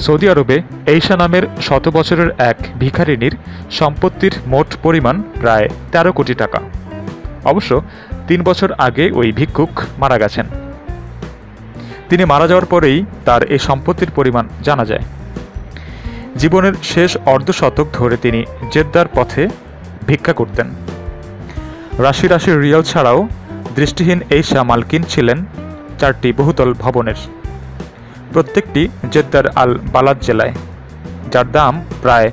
Saudi আরবে এইশা নামের শত বছরের এক ভিখারিনীর সম্পত্তির মোট পরিমাণ প্রায় তেরো কোটি টাকা। অবশ্য তিন বছর আগে ওই ভিক্ষুক মারা গেছেন। তিনি মারা যাওয়ার পরেই তার এই সম্পত্তির পরিমাণ জানা যায়। জীবনের শেষ অর্ধশতক ধরে তিনি জেদ্দার পথে ভিক্ষা করতেন। রাশি রাশি রিয়াল ছাড়াও দৃষ্টিহীন এইশা মালকিন ছিলেন চারটি বহুতল ভবনের। প্রত্যেকটি জেদ্দার আল বালাদ জেলায়, যার দাম প্রায়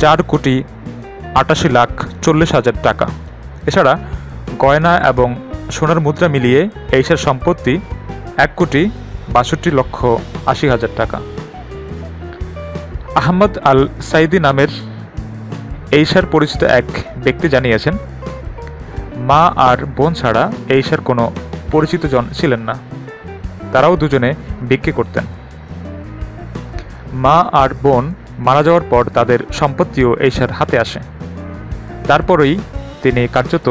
চার কোটি আটাশি লাখ চল্লিশ হাজার টাকা। এছাড়া গয়না এবং সোনার মুদ্রা মিলিয়ে এইসার সম্পত্তি এক কোটি বাষট্টি লক্ষ আশি হাজার টাকা। আহমদ আল সাইদি নামের এইসার পরিচিত এক ব্যক্তি জানিয়েছেন, মা আর বোন ছাড়া এইসার কোনো পরিচিত জন ছিলেন না। তারাও দুজনে বিক্রি করতেন। মা আর বোন মারা যাওয়ার পর তাদের সম্পত্তিও এইসার হাতে আসে। তারপরেই তিনি কার্যত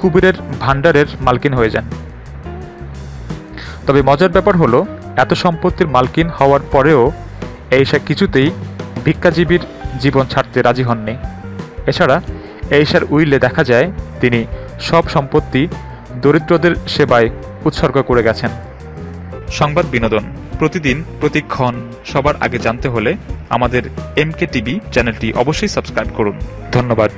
কুবিরের ভাণ্ডারের মালকিন হয়ে যান। তবে মজার ব্যাপার হলো, এত সম্পত্তির মালকিন হওয়ার পরেও এইসা কিছুতেই ভিক্ষাজীবীর জীবন ছাড়তে রাজি হননি। এছাড়া এইসার উইলে দেখা যায়, তিনি সব সম্পত্তি দরিদ্রদের সেবায় উৎসর্গ করে গেছেন। সংবাদ বিনোদন। প্রতিদিন, প্রতিক্ষণ, সবার আগে জানতে হলে আমাদের এমকে টিভি চ্যানেলটি অবশ্যই সাবস্ক্রাইব করুন। ধন্যবাদ।